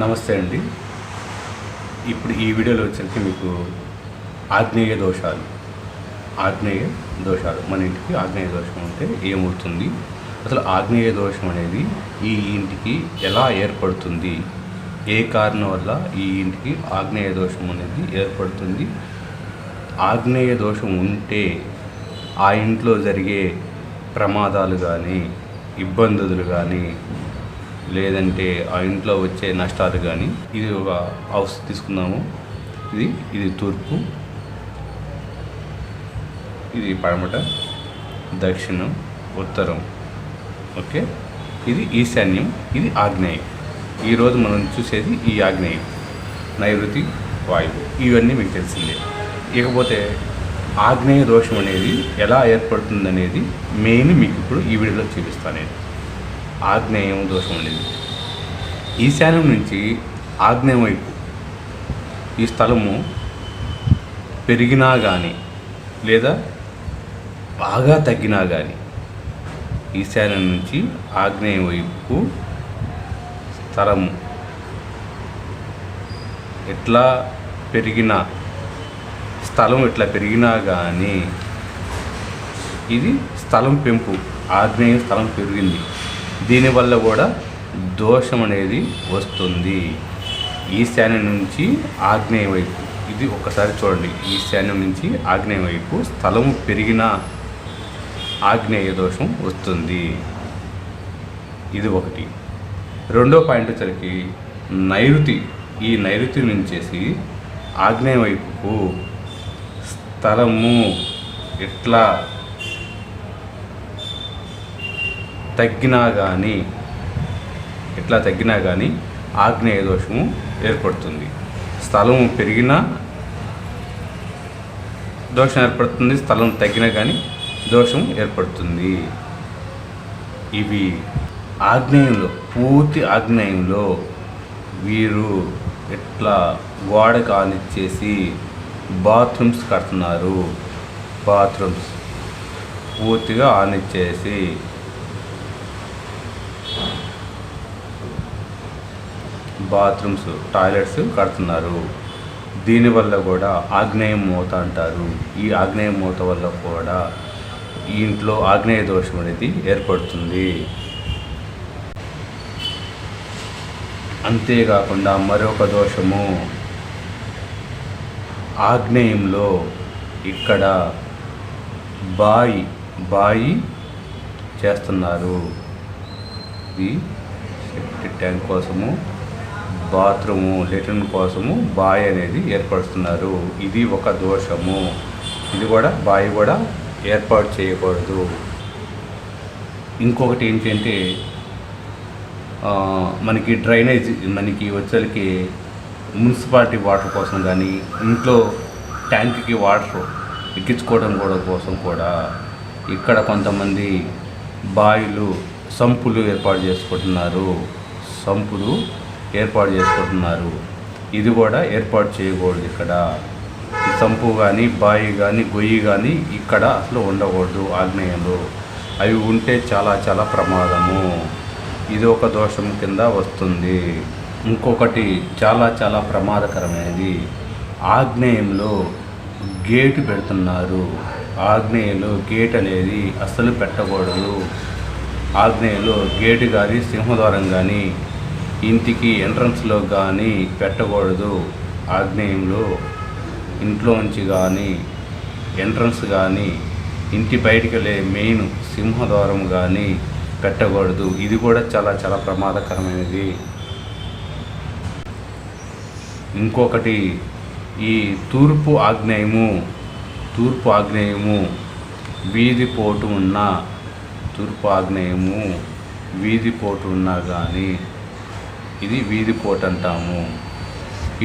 నమస్తే అండి. ఇప్పుడు ఈ వీడియోలో వచ్చరికి మీకు ఆగ్నేయ దోషాలు ఆగ్నేయ దోషాలు. మన ఇంటికి ఆగ్నేయ దోషం అంటే ఏమవుతుంది? అసలు ఆగ్నేయ దోషం అనేది ఈ ఇంటికి ఎలా ఏర్పడుతుంది? ఏ కారణం వల్ల ఈ ఇంటికి ఆగ్నేయ దోషం అనేది ఏర్పడుతుంది? ఆగ్నేయ దోషం ఉంటే ఆ ఇంట్లో జరిగే ప్రమాదాలు కానీ ఇబ్బందులు కానీ లేదంటే ఆ ఇంట్లో వచ్చే నష్టాలు కానీ ఇది ఒక హౌస్ తీసుకున్నాము ఇది ఇది తూర్పు. ఇది పడమట. దక్షిణం ఉత్తరం. ఓకే? ఇది ఈశాన్యం ఇది ఆగ్నేయం. ఈరోజు మనం చూసేది ఈ ఆగ్నేయం. నైరుతి వాయువు. ఇవన్నీ మీకు తెలిసిందే. ఇకపోతే ఆగ్నేయ దోషం అనేది ఎలా ఏర్పడుతుంది అనేది మెయిన్ మీకు ఇప్పుడు ఈ వీడియోలో చూపిస్తాను నేను. ఆగ్నేయం దోషం ఉండేది ఈశాన్యం నుంచి ఆగ్నేయం వైపు ఈ స్థలము పెరిగినా కానీ లేదా బాగా తగ్గినా కానీ ఈశాన్యం నుంచి ఆగ్నేయం వైపు స్థలము ఎట్లా పెరిగినా స్థలం ఇట్లా పెరిగినా కానీ ఇది స్థలం పెంపు ఆగ్నేయ స్థలం పెరిగింది. దీనివల్ల కూడా దోషం అనేది వస్తుంది. ఈశాన్యం నుంచి ఆగ్నేయ వైపు. ఇది ఒకసారి చూడండి. ఈశాన్యం నుంచి ఆగ్నేయ వైపు స్థలము పెరిగిన ఆగ్నేయ దోషం వస్తుంది. ఇది ఒకటి. రెండో పాయింట్ వచ్చరికి నైరుతి. ఈ నైరుతి నుంచేసి ఆగ్నేయ వైపుకు స్థలము ఎట్లా తగ్గినా కానీ ఎట్లా తగ్గినా కానీ ఆగ్నేయ దోషము ఏర్పడుతుంది. స్థలం పెరిగినా దోషం ఏర్పడుతుంది స్థలం తగ్గినా కానీ దోషం ఏర్పడుతుంది. ఇవి ఆగ్నేయంలో పూర్తి ఆగ్నేయంలో వీరు ఎట్లా గోడ కానిచ్చేసి బాత్రూమ్స్ కడుతున్నారు. బాత్రూమ్స్ పూర్తిగా ఆనిచ్చేసి బాత్రూమ్స్ టాయిలెట్స్ కడుతున్నారు. దీనివల్ల కూడా ఆగ్నేయం మూత అంటారు. ఈ ఆగ్నేయ మూత వల్ల కూడా ఈ ఇంట్లో ఆగ్నేయ దోషం అనేది ఏర్పడుతుంది. అంతేకాకుండా మరొక దోషము ఆగ్నేయంలో ఇక్కడ బాయి బాయి చేస్తున్నారు. ఇది సెప్టిక్ ట్యాంక్ కోసము బాత్రూము లెట్రిన్ కోసము బావి అనేది ఏర్పరుస్తున్నారు. ఇది ఒక దోషము. ఇది కూడా బావి కూడా ఏర్పాటు చేయకూడదు. ఇంకొకటి ఏంటంటే మనకి డ్రైనేజ్ మనకి వచ్చరికి మున్సిపాలిటీ వాటర్ కోసం కానీ ఇంట్లో ట్యాంక్కి వాటర్ ఎక్కించుకోవడం కూడా కోసం కూడా ఇక్కడ కొంతమంది బావిలు సంపులు ఏర్పాటు చేసుకుంటున్నారు. సంపులు ఏర్పాటు చేసుకుంటున్నారు. ఇది కూడా ఏర్పాటు చేయకూడదు ఇక్కడ. సంపు కానీ బావి కానీ గొయ్యి కానీ ఇక్కడ అసలు ఉండకూడదు ఆగ్నేయంలో. అవి ఉంటే చాలా చాలా ప్రమాదము. ఇది ఒక దోషం కింద వస్తుంది. ఇంకొకటి చాలా చాలా ప్రమాదకరమైనది. ఆగ్నేయంలో గేటు పెడుతున్నారు. ఆగ్నేయంలో గేట్ అనేది అస్సలు పెట్టకూడదు. ఆగ్నేయంలో గేటు కానీ సింహద్వారం కానీ ఇంటికి ఎంట్రన్స్లో కానీ పెట్టకూడదు. ఆగ్నేయంలో ఇంట్లోంచి కానీ ఎంట్రన్స్ కానీ ఇంటి బయటికి వెళ్ళే మెయిన్ సింహద్వారం కానీ పెట్టకూడదు. ఇది కూడా చాలా చాలా ప్రమాదకరమైనది. ఇంకొకటి ఈ తూర్పు ఆగ్నేయము తూర్పు ఆగ్నేయము వీధి పోటు ఉన్న తూర్పు ఆగ్నేయము వీధి పోటు ఉన్నా కానీ ఇది వీధి పోటు అంటాము.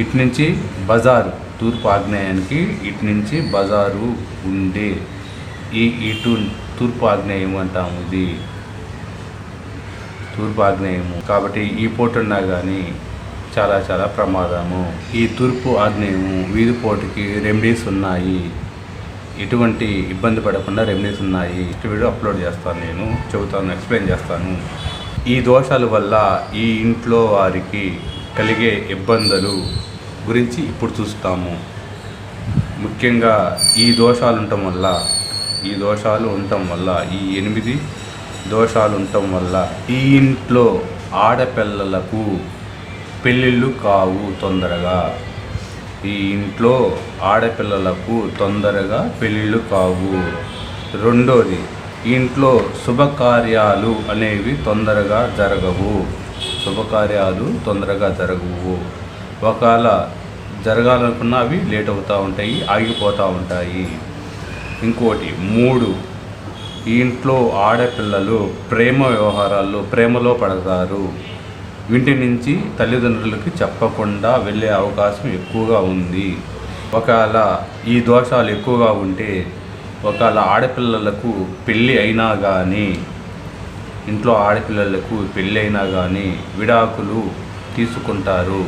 ఇటు నుంచి బజారు తూర్పు ఆగ్నేయానికి ఇటు నుంచి బజారు ఉండే ఈ ఇటు తూర్పు ఆగ్నేయం అంటాము ఇది. తూర్పు ఆగ్నేయము. కాబట్టి ఈ పోటు ఉన్నా కానీ చాలా చాలా ప్రమాదము. ఈ తూర్పు ఆగ్నేయము వీధి పోటుకి రెమెడీస్ ఉన్నాయి. ఎటువంటి ఇబ్బంది పడకుండా రెమెడీస్ ఉన్నాయి. నెక్స్ట్ వీడియో అప్లోడ్ చేస్తాను నేను చెబుతాను ఎక్స్ప్లెయిన్ చేస్తాను. ఈ దోషాల వల్ల ఈ ఇంట్లో వారికి కలిగే ఇబ్బందులు గురించి ఇప్పుడు చూస్తాము. ముఖ్యంగా ఈ దోషాలు ఉండటం వల్ల ఈ దోషాలు ఉండటం వల్ల ఈ ఎనిమిది దోషాలు ఉండటం వల్ల ఈ ఇంట్లో ఆడపిల్లలకు పెళ్ళిళ్ళు కావు తొందరగా. ఈ ఇంట్లో ఆడపిల్లలకు తొందరగా పెళ్ళిళ్ళు కావు. రెండోది ఇంట్లో శుభకార్యాలు అనేవి తొందరగా జరగవు. శుభకార్యాలు తొందరగా జరగవు. ఒకవేళ జరగాలనుకున్నా అవి లేట్ అవుతూ ఉంటాయి ఆగిపోతూ ఉంటాయి. ఇంకోటి మూడు ఇంట్లో ఆడపిల్లలు ప్రేమ వ్యవహారాల్లో ప్రేమలో పడతారు. ఇంటి నుంచి తల్లిదండ్రులకి చెప్పకుండా వెళ్ళే అవకాశం ఎక్కువగా ఉంది. ఒకవేళ ఈ దోషాలు ఎక్కువగా ఉంటే ఒకవేళ ఆడపిల్లలకు పెళ్ళి అయినా కానీ ఇంట్లో ఆడపిల్లలకు పెళ్ళి అయినా కానీ విడాకులు తీసుకుంటారు.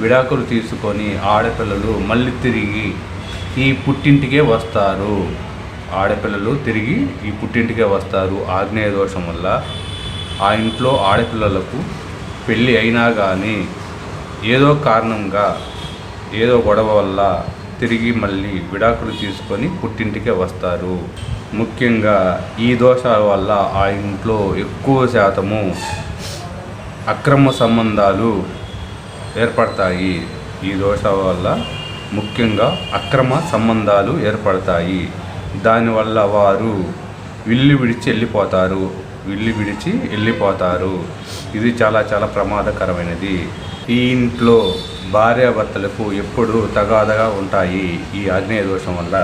విడాకులు తీసుకొని ఆడపిల్లలు మళ్ళీ తిరిగి ఈ పుట్టింటికే వస్తారు. ఆడపిల్లలు తిరిగి ఈ పుట్టింటికే వస్తారు. ఆగ్నేయ దోషం వల్ల ఆ ఇంట్లో ఆడపిల్లలకు పెళ్ళి అయినా కానీ ఏదో కారణంగా ఏదో గొడవ వల్ల తిరిగి మళ్ళీ విడాకులు తీసుకొని పుట్టింటికే వస్తారు. ముఖ్యంగా ఈ దోషాల వల్ల ఆ ఇంట్లో ఎక్కువ శాతము అక్రమ సంబంధాలు ఏర్పడతాయి. ఈ దోషాల వల్ల ముఖ్యంగా అక్రమ సంబంధాలు ఏర్పడతాయి. దానివల్ల వారు విల్లు విడిచి వెళ్ళిపోతారు. విల్లు విడిచి వెళ్ళిపోతారు. ఇది చాలా చాలా ప్రమాదకరమైనది. ఈ ఇంట్లో భార్యాభర్తలకు ఎప్పుడు తగాదగా ఉంటాయి ఈ ఆగ్నేయ దోషం వల్ల.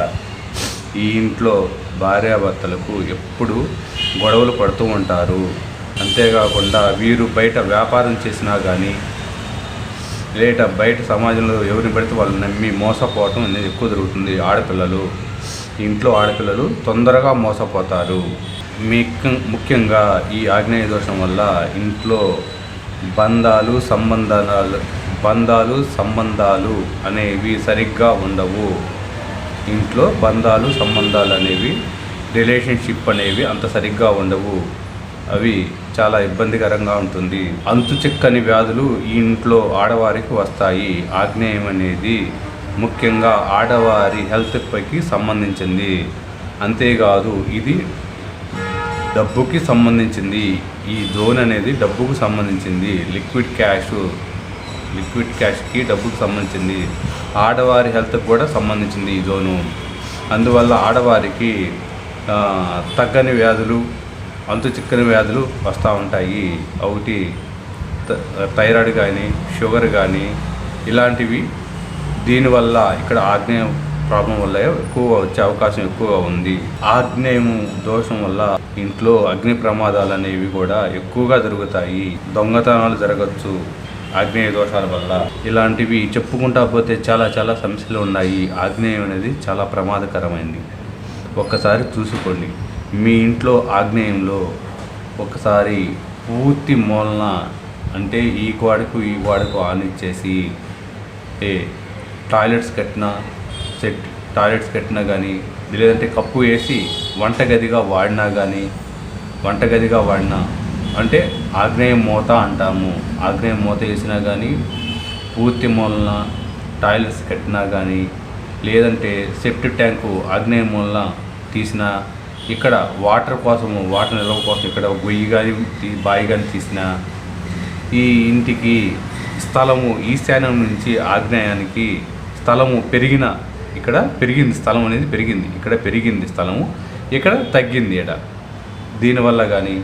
ఈ ఇంట్లో భార్యాభర్తలకు ఎప్పుడు గొడవలు పడుతూ ఉంటారు. అంతేకాకుండా వీరు బయట వ్యాపారం చేసినా కానీ లేట బయట సమాజంలో ఎవరిని పడితే వాళ్ళు నమ్మి మోసపోవటం అనేది ఎక్కువ జరుగుతుంది. ఆడపిల్లలు ఇంట్లో ఆడపిల్లలు తొందరగా మోసపోతారు. ముఖ్యంగా ఈ ఆగ్నేయ దోషం వల్ల ఇంట్లో బంధాలు సంబంధాలు బంధాలు సంబంధాలు అనేవి సరిగ్గా ఉండవు. ఇంట్లో బంధాలు సంబంధాలు అనేవి రిలేషన్షిప్ అనేవి అంత సరిగ్గా ఉండవు. అవి చాలా ఇబ్బందికరంగా ఉంటుంది. అంతు చిక్కని వ్యాధులు ఈ ఇంట్లో ఆడవారికి వస్తాయి. ఆగ్నేయం అనేది ముఖ్యంగా ఆడవారి హెల్త్పైకి సంబంధించింది. అంతేకాదు ఇది డబ్బుకి సంబంధించింది. ఈ జోన్ అనేది డబ్బుకు సంబంధించింది. లిక్విడ్ క్యాష్ లిక్విడ్ క్యాష్కి డబ్బుకు సంబంధించింది. ఆడవారి హెల్త్కి కూడా సంబంధించింది ఈ జోను. అందువల్ల ఆడవారికి తగ్గని వ్యాధులు అంతు చిక్కని వ్యాధులు వస్తూ ఉంటాయి. ఒకటి థైరాయిడ్ కానీ షుగర్ కానీ ఇలాంటివి దీనివల్ల ఇక్కడ ఆగ్నేయం ప్రాబ్లం వల్ల ఎక్కువ వచ్చే అవకాశం ఎక్కువగా ఉంది. ఆగ్నేయము దోషం వల్ల ఇంట్లో అగ్ని ప్రమాదాలు అనేవి కూడా ఎక్కువగా జరుగుతాయి. దొంగతనాలు జరగచ్చు. ఆగ్నేయ దోషాల వల్ల. ఇలాంటివి చెప్పుకుంటా పోతే చాలా చాలా సమస్యలు ఉన్నాయి. ఆగ్నేయం అనేది చాలా ప్రమాదకరమైంది. ఒక్కసారి చూసుకోండి. మీ ఇంట్లో ఆగ్నేయంలో ఒకసారి పూర్తి మూలన అంటే ఈ గోడకు ఈ గోడకు ఆనిచ్చేసి ఏ టాయిలెట్స్ కట్టినా సెట్ టాయిలెట్స్ కట్టినా కానీ లేదంటే కప్పు వేసి వంటగదిగా వాడినా కానీ వంటగదిగా వాడినా అంటే ఆగ్నేయ మూత అంటాము. ఆగ్నేయ మూత వేసినా కానీ పూర్తి మూలన టాయిలెట్స్ కట్టినా కానీ లేదంటే సెప్టిక్ ట్యాంకు ఆగ్నేయ మూలన తీసిన ఇక్కడ వాటర్ కోసము వాటర్ నిల్వ కోసం ఇక్కడ గొయ్యి కానీ తీ- బావి కానీ తీసిన ఈ ఇంటికి స్థలము ఈశాన్యం నుంచి ఆగ్నేయానికి స్థలము పెరిగిన ఇక్కడ పెరిగింది స్థలం అనేది పెరిగింది. ఇక్కడ పెరిగింది స్థలము ఇక్కడ తగ్గింది ఎడ. దీనివల్ల కానీ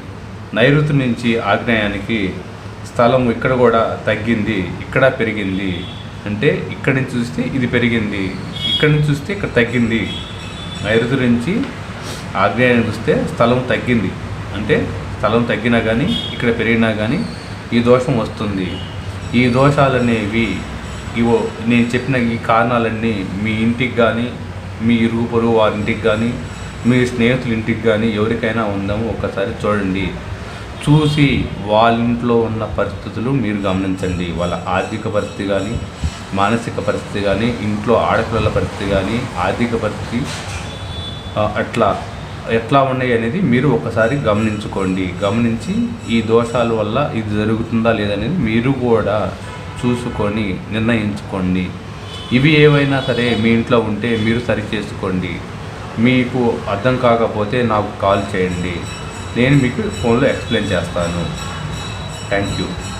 నైరుతి నుంచి ఆగ్నేయానికి స్థలం ఇక్కడ కూడా తగ్గింది ఇక్కడ పెరిగింది. అంటే ఇక్కడి నుంచి చూస్తే ఇది పెరిగింది ఇక్కడి నుంచి చూస్తే ఇక్కడ తగ్గింది. నైరుతి నుంచి ఆగ్నేయాన్ని చూస్తే స్థలం తగ్గింది. అంటే స్థలం తగ్గినా కానీ ఇక్కడ పెరిగినా కానీ ఈ దోషం వస్తుంది. ఈ దోషాలనేవి ఇవో నేను చెప్పిన ఈ కారణాలన్నీ మీ ఇంటికి కానీ మీ ఇరుగు పొరుగు వారి ఇంటికి కానీ మీ స్నేహితుల ఇంటికి కానీ ఎవరికైనా ఉందామో ఒక్కసారి చూడండి. చూసి వాళ్ళ ఇంట్లో ఉన్న పరిస్థితులు మీరు గమనించండి. వాళ్ళ ఆర్థిక పరిస్థితి కానీ మానసిక పరిస్థితి కానీ ఇంట్లో ఆడపిల్లల పరిస్థితి కానీ ఆర్థిక పరిస్థితి అట్లా ఎట్లా ఉన్నాయి అనేది మీరు ఒకసారి గమనించుకోండి. గమనించి ఈ దోషాల వల్ల ఇది జరుగుతుందా లేదనేది మీరు కూడా చూసుకొని నిర్ణయించుకోండి. ఇవి ఏవైనా సరే మీ ఇంట్లో ఉంటే మీరు సరి చేసుకోండి మీకు అర్థం కాకపోతే నాకు కాల్ చేయండి. నేను మీకు ఫోన్లో ఎక్స్ప్లెయిన్ చేస్తాను. Thank you.